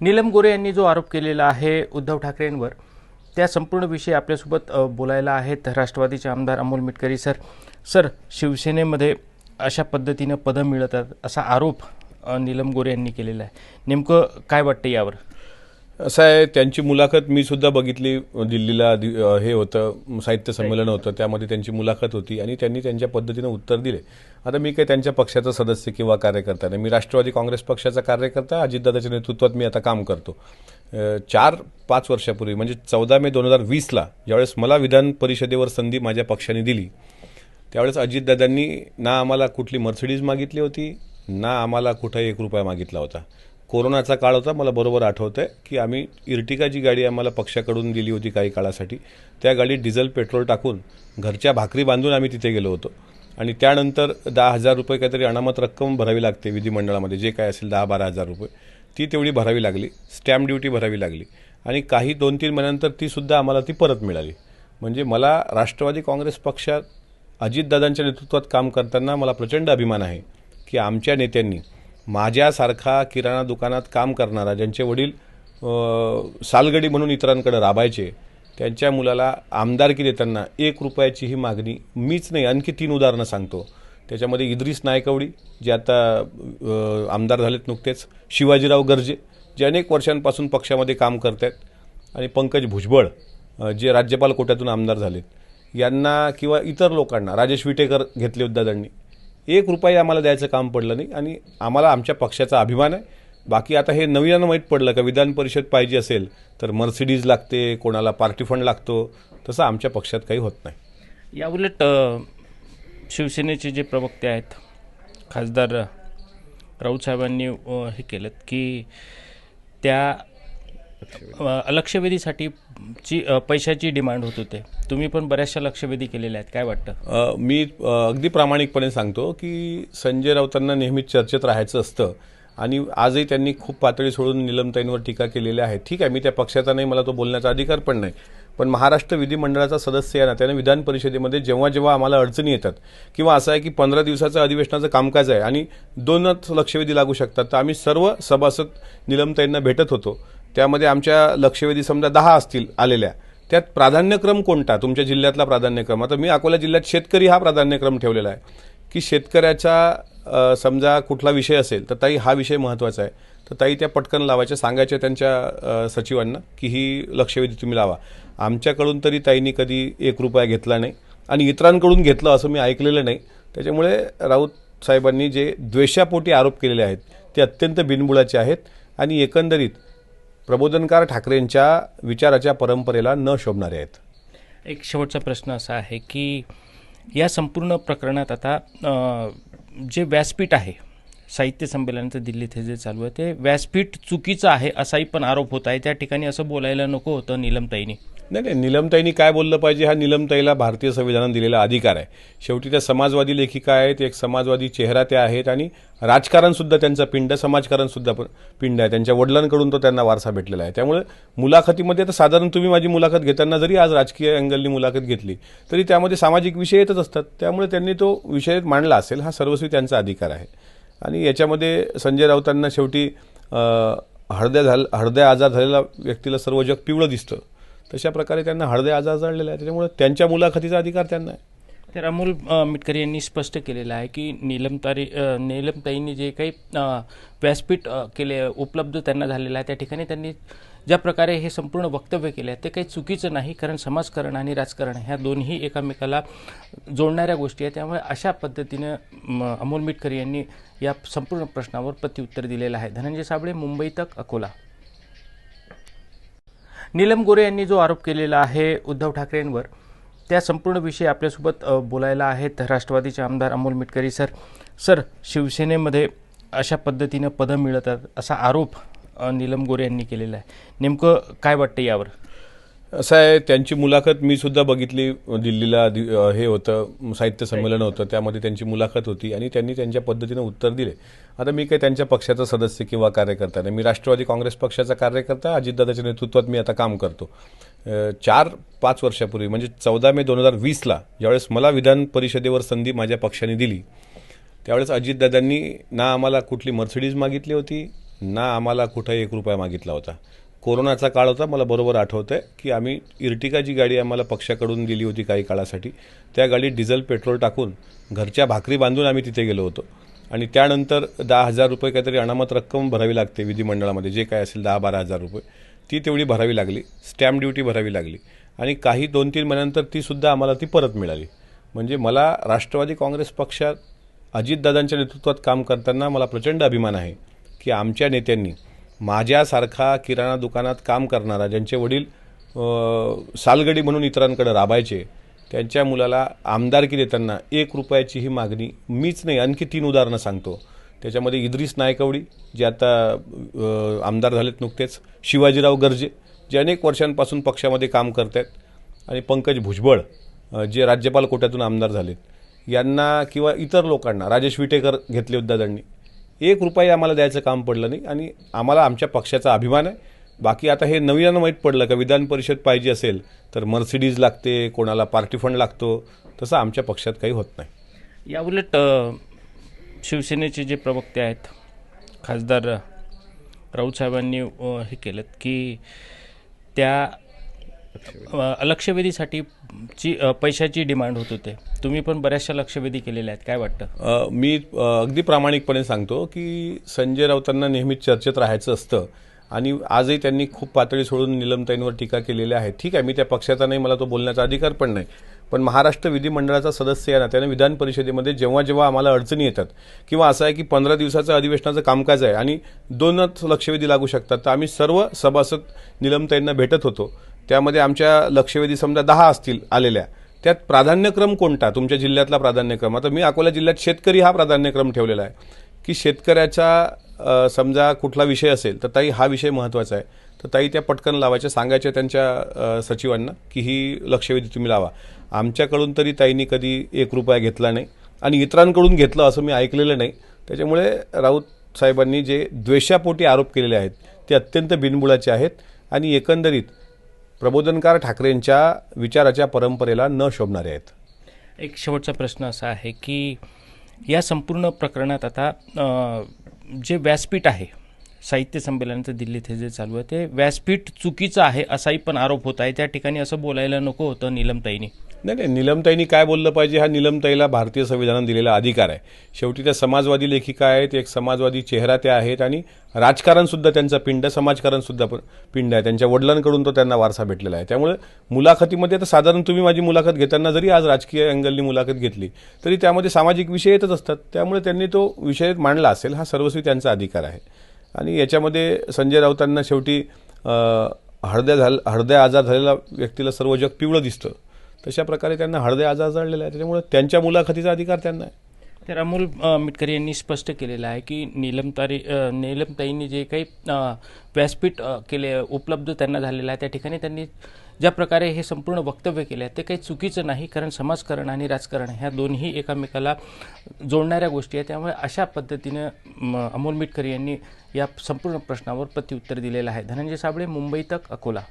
नीलम गोरे यांनी जो आरोप केलेला आहे उद्धव ठाकरेंवर त्या संपूर्ण विषयी आपल्यासोबत बोलायला आहेत राष्ट्रवादीचे आमदार अमोल मिटकरी सर. सर शिवसेनेमध्ये अशा पद्धतीनं पदं मिळतात असा आरोप नीलम गोरे यांनी केलेला आहे. नेमकं काय वाटतं यावर? असं आहे त्यांची मुलाखत मी सुद्धा बघितली दिल्लीला दि- हे होतं साहित्य संमेलन होतं त्यामध्ये त्यांची मुलाखत होती आणि त्यांनी त्यांच्या पद्धतीनं उत्तर दिले. आता मी काही त्यांच्या पक्षाचा सदस्य किंवा कार्यकर्ता नाही. मी राष्ट्रवादी काँग्रेस पक्षाचा कार्यकर्ता अजितदादाच्या नेतृत्वात मी आता काम करतो. चार पाच वर्षापूर्वी म्हणजे चौदा मे दोन हजार वीसला ज्यावेळेस मला विधान परिषदेवर संधी माझ्या पक्षाने दिली त्यावेळेस अजितदादांनी ना आम्हाला कुठली मर्सिडीज मागितली होती ना आम्हाला कुठं एक रुपया मागितला होता. कोरोनाचा काळ होता मला बरोबर आठवतं आहे की आम्ही इर्टिका जी गाडी आम्हाला पक्षाकडून दिली होती काही काळासाठी त्या गाडीत डिझेल पेट्रोल टाकून घरच्या भाकरी बांधून आम्ही तिथे गेलो होतो. आणि त्यानंतर दहा हजार रुपये काहीतरी अनामत रक्कम भरावी लागते विधिमंडळामध्ये जे काय असेल दहा बारा हजार रुपये ती तेवढी भरावी लागली स्टॅम्प ड्युटी भरावी लागली. आणि काही दोन तीन महिन्यानंतर तीसुद्धा आम्हाला ती परत मिळाली. म्हणजे मला राष्ट्रवादी काँग्रेस पक्षात अजितदादांच्या नेतृत्वात काम करताना मला प्रचंड अभिमान आहे की आमच्या नेत्यांनी माझ्यासारखा किराणा दुकानात काम करणारा ज्यांचे वडील सालगडी म्हणून इतरांकडे राबायचे त्यांच्या मुलाला आमदारकी देताना एक रुपयाची ही मागणी मीच नाही आणखी तीन उदाहरणं सांगतो. त्याच्यामध्ये इद्रिस नायकवडी जे आता आमदार झालेत नुकतेच शिवाजीराव गर्जे जे अनेक वर्षांपासून पक्षामध्ये काम करत आहेत आणि पंकज भुजबळ जे राज्यपाल कोट्यातून आमदार झालेत यांना किंवा इतर लोकांना राजेश विटेकर घेतले उद्दादांनी एक रुपयाही आम्हाला द्यायचं काम पडलं नाही आणि आम्हाला आमच्या पक्षाचा अभिमान आहे. बाकी आता हे नवीन माहीत पडलं का विधान परिषद पाहिजे असेल तर मर्सिडीज लागते कोणाला पार्टी फंड लागतो तसं आमच्या पक्षात काही होत नाही. या उलट शिवसेनेचे जे प्रवक्ते आहेत खासदार राऊत साहेबांनी हे केलं की त्या लक्षवेधीसाठी ची पैशाची डिमांड होत होते तुम्ही पण बऱ्याचशा लक्षवेधी केलेल्या आहेत काय वाटतं? मी अगदी प्रामाणिकपणे सांगतो की संजय राऊतांना नेहमीच चर्चेत राहायचं असतं आणि आजही त्यांनी खूप पातळी सोडून निलमताईंवर टीका केलेल्या आहे ठीक आहे मी त्या पक्षाचा नाही मला तो बोलण्याचा अधिकार पण नाही. पण महाराष्ट्र विधिमंडळाचा सदस्य आहे ना त्याने विधान परिषदेमध्ये जेव्हा जेव्हा आम्हाला अडचणी येतात किंवा असं आहे की पंधरा दिवसाचं अधिवेशनाचं कामकाज आहे आणि दोनच लक्षवेधी लागू शकतात तर आम्ही सर्व सभासद निलमताईंना भेटत होतो. त्यामध्ये आमच्या लक्षवेधी समजा दहा असतील आलेल्या त्यात प्राधान्यक्रम कोणता? तुमच्या जिल्ह्यातला प्राधान्यक्रम. आता मी अकोला जिल्ह्यात शेतकरी हा प्राधान्यक्रम ठेवलेला आहे की शेतकऱ्याचा समजा कुठला विषय असेल तर ताई हा विषय महत्त्वाचा आहे. तर ताई त्या पटकन लावायच्या सांगायच्या त्यांच्या सचिवांना की ही लक्षवेधी तुम्ही लावा. आमच्याकडून तरी ताईंनी कधी एक रुपया घेतला नाही आणि इतरांकडून घेतलं असं मी ऐकलेलं नाही. त्याच्यामुळे राऊत साहेबांनी जे द्वेषापोटी आरोप केलेले आहेत ते अत्यंत बिनबुडाचे आहेत आणि एकंदरीत प्रबोधनकार ठाकरेंच्या विचाराच्या परंपरेला न शोभणारे आहेत. एक शेवटचा प्रश्न असा आहे की या संपूर्ण प्रकरणात आता जे व्यासपीठ आहे साहित्य संमेलनाचं दिल्लीत हे जे चालू आहे ते व्यासपीठ चुकीचं आहे असाही पण आरोप होत आहे. त्या ठिकाणी असं बोलायला नको होतं नीलमताईने. नाही नाही निलमताईंनी काय बोललं पाहिजे हा निलमताईला भारतीय संविधानात दिलेला अधिकार आहे. शेवटी त्या समाजवादी लेखिका आहेत एक समाजवादी चेहरा त्या आहेत आणि राजकारणसुद्धा त्यांचा पिंड समाजकारणसुद्धा प- पिंड आहे. त्यांच्या वडिलांकडून तो त्यांना वारसा भेटलेला आहे. त्यामुळे मुलाखतीमध्ये तर साधारण तुम्ही माझी मुलाखत घेताना जरी आज राजकीय अँगलनी मुलाखत घेतली तरी त्यामध्ये सामाजिक विषय येतच असतात. त्यामुळे त्यांनी तो विषय मांडला असेल हा सर्वस्वी त्यांचा अधिकार आहे. आणि याच्यामध्ये संजय राऊतांना शेवटी अं, हळद्या झाल हळद्या आजार झालेला व्यक्तीला सर्व जग पिवळं दिसतं. तशा प्रकारे त्यांना हृदय आजार जळलेला आहे त्याच्यामुळे त्यांच्या मुलाखतीचा अधिकार त्यांना आहे. तर अमोल मिटकर यांनी स्पष्ट केलेलं आहे की नीलमतारी तारी नीलमताईंनी जे काही व्यासपीठ केले उपलब्ध त्यांना झालेलं आहे त्या ठिकाणी त्यांनी ज्या प्रकारे हे संपूर्ण वक्तव्य केले आहे ते काही चुकीचं नाही कारण समाजकारण आणि राजकारण ह्या दोन्ही एकामेकाला जोडणाऱ्या गोष्टी आहेत. त्यामुळे अशा पद्धतीनं म, अमोल मिटकरी यांनी या संपूर्ण प्रश्नावर प्रत्युत्तर दिलेलं आहे. धनंजय साबळे मुंबई तक अकोला. नीलम गोरे यांनी जो आरोप केलेला आहे उद्धव ठाकरेंवर त्या संपूर्ण विषयी आपल्यासोबत बोलायला आहेत राष्ट्रवादीचे आमदार अमोल मिटकरी सर. सर शिवसेनेमध्ये अशा पद्धतीनं पदं मिळतात असा आरोप नीलम गोरे यांनी केलेला आहे. नेमकं काय वाटतं यावर? असं आहे त्यांची मुलाखत मी सुद्धा बघितली दिल्लीला दि- हे होतं साहित्य संमेलन होतं त्यामध्ये त्यांची मुलाखत होती आणि त्यांनी त्यांच्या पद्धतीनं उत्तर दिले. आता मी काही त्यांच्या पक्षाचा सदस्य किंवा कार्यकर्ता नाही. मी राष्ट्रवादी काँग्रेस पक्षाचा कार्यकर्ता अजितदादाच्या नेतृत्वात मी आता काम करतो. चार पाच वर्षापूर्वी म्हणजे चौदा मे दोन हजार वीसला ज्यावेळेस मला विधान परिषदेवर संधी माझ्या पक्षाने दिली त्यावेळेस अजितदादांनी ना आम्हाला कुठली मर्सिडीज मागितली होती ना आम्हाला कुठंही एक रुपया मागितला होता. कोरोनाचा काळ होता मला बरोबर आठवतं आहे की आम्ही इर्टिका जी गाडी आम्हाला पक्षाकडून दिली होती काही काळासाठी. त्या गाडीत डिझेल पेट्रोल टाकून घरच्या भाकरी बांधून आम्ही तिथे गेलो होतो. आणि त्यानंतर दहा हजार रुपये काहीतरी अनामत रक्कम भरावी लागते विधिमंडळामध्ये जे काय असेल दहा बारा हजार रुपये. ती तेवढी भरावी लागली स्टॅम्प ड्युटी भरावी लागली. आणि काही दोन तीन महिन्यानंतर तीसुद्धा आम्हाला ती परत मिळाली. म्हणजे मला राष्ट्रवादी काँग्रेस पक्षात अजितदादांच्या नेतृत्वात काम करताना मला प्रचंड अभिमान आहे की आमच्या नेत्यांनी माझ्यासारखा किराणा दुकानात काम करणारा ज्यांचे वडील सालगडी म्हणून इतरांकडे राबायचे त्यांच्या मुलाला आमदारकी देताना एक रुपयाची ही मागणी मीच नाही आणखी तीन उदाहरणं सांगतो. त्याच्यामध्ये इद्रिस नायकवडी जे आता आमदार झालेत नुकतेच शिवाजीराव गर्जे जे अनेक वर्षांपासून पक्षामध्ये काम करत आहेत आणि पंकज भुजबळ जे राज्यपाल कोट्यातून आमदार झालेत. यांना किंवा इतर लोकांना राजेश विटेकर घेतले उद्दादांनी एक रुपये आम्हाला द्यायचं काम पडलं नाही आणि आम्हाला आमच्या पक्षाचा अभिमान आहे. बाकी आता हे नवीन माहीत पडलं का विधान परिषद पाहिजे असेल तर मर्सिडीज लागते कोणाला पार्टी फंड लागतो तसं आमच्या पक्षात काही होत नाही. या उलट शिवसेनेचे जे प्रवक्ते आहेत खासदार राऊत साहेबांनी हे केलं की त्या लक्षवेधीसाठी ची पैशाची डिमांड होत होते. तुम्ही पण बऱ्याचशा लक्षवेधी केलेल्या आहेत काय वाटतं? मी अगदी प्रामाणिकपणे सांगतो की संजय राऊतांना नेहमीच चर्चेत राहायचं असतं आणि आजही त्यांनी खूप पातळी सोडून निलमताईंवर टीका केलेल्या आहे. ठीक आहे मी त्या पक्षाचा नाही मला तो बोलण्याचा अधिकार पण नाही. पण महाराष्ट्र विधिमंडळाचा सदस्य या नात्याने विधान परिषदेमध्ये जेव्हा जेव्हा आम्हाला अडचणी येतात किंवा असं आहे की पंधरा दिवसाचं अधिवेशनाचं कामकाज आहे आणि दोनच लक्षवेधी लागू शकतात तर आम्ही सर्व सभासद निलमताईंना भेटत होतो. त्यामध्ये आमच्या लक्षवेधी समजा दहा असतील आलेल्या त्यात प्राधान्यक्रम कोणता? तुमच्या जिल्ह्यातला प्राधान्यक्रम. आता मी अकोला जिल्ह्यात शेतकरी हा प्राधान्यक्रम ठेवलेला आहे की शेतकऱ्याचा समजा कुठला विषय असेल तर ताई हा विषय महत्त्वाचा आहे. तर ताई त्या पटकन लावायच्या सांगायच्या त्यांच्या सचिवांना की ही लक्षवेधी तुम्ही लावा. आमच्याकडून तरी ताईंनी कधी एक रुपया घेतला नाही. आणि इतरांकडून घेतलं असं मी ऐकलेलं नाही. त्याच्यामुळे राऊत साहेबांनी जे द्वेषापोटी आरोप केलेले आहेत ते अत्यंत बिनबुडाचे आहेत. आणि एकंदरीत प्रबोधनकार ठाकरेंच्या विचाराच्या परंपरेला न शोभणारे आहेत. एक शेवटचा प्रश्न असा आहे की या संपूर्ण प्रकरणात आता जे व्यासपीठ आहे साहित्य संमेलनाचं दिल्लीत हे जे चालू आहे ते व्यासपीठ चुकीचं आहे असाही पण आरोप होत आहे. त्या ठिकाणी असं बोलायला नको होतं नीलमताईनी. नाही नाही निलमताईंनी काय बोललं पाहिजे हा निलमताईला भारतीय संविधानात दिलेला अधिकार आहे. शेवटी त्या समाजवादी लेखिका आहेत एक समाजवादी चेहरा त्या आहेत आणि राजकारणसुद्धा त्यांचा पिंड आहे, समाजकारणसुद्धा पिंड आहे. त्यांच्या वडिलांकडून तो त्यांना वारसा भेटलेला आहे. त्यामुळे मुलाखतीमध्ये तर साधारण तुम्ही माझी मुलाखत घेताना जरी आज राजकीय अँगलनी मुलाखत घेतली तरी त्यामध्ये सामाजिक विषय येतच असतात. त्यामुळे त्यांनी तो विषय मांडला असेल हा सर्वस्वी त्यांचा अधिकार आहे. आणि याच्यामध्ये संजय राऊतांना शेवटी अं, हळद्या झाल हळद्या आजार झालेल्या व्यक्तीला सर्व जग पिवळं दिसतं. तशा प्रकारे त्यांना हळद्या आजार जळलेला आहे त्याच्यामुळे त्यांच्या मुलाखतीचा अधिकार त्यांना आहे. तर अमोल मिटकर यांनी स्पष्ट केलेलं आहे की नीलमतारी नीलमताईंनी जे काही व्यासपीठ केले उपलब्ध त्यांना झालेलं आहे त्या ठिकाणी त्यांनी ज्या प्रकारे हे संपूर्ण वक्तव्य केले आहे ते काही चुकीचं नाही कारण समाजकारण आणि राजकारण ह्या दोन्ही एकमेकाला जोडणाऱ्या गोष्टी आहेत. त्यामुळे अशा पद्धतीनं म, अमोल मिटकर यांनी या संपूर्ण प्रश्नावर प्रत्युत्तर दिलेलं आहे. धनंजय साबळे मुंबई तक अकोला.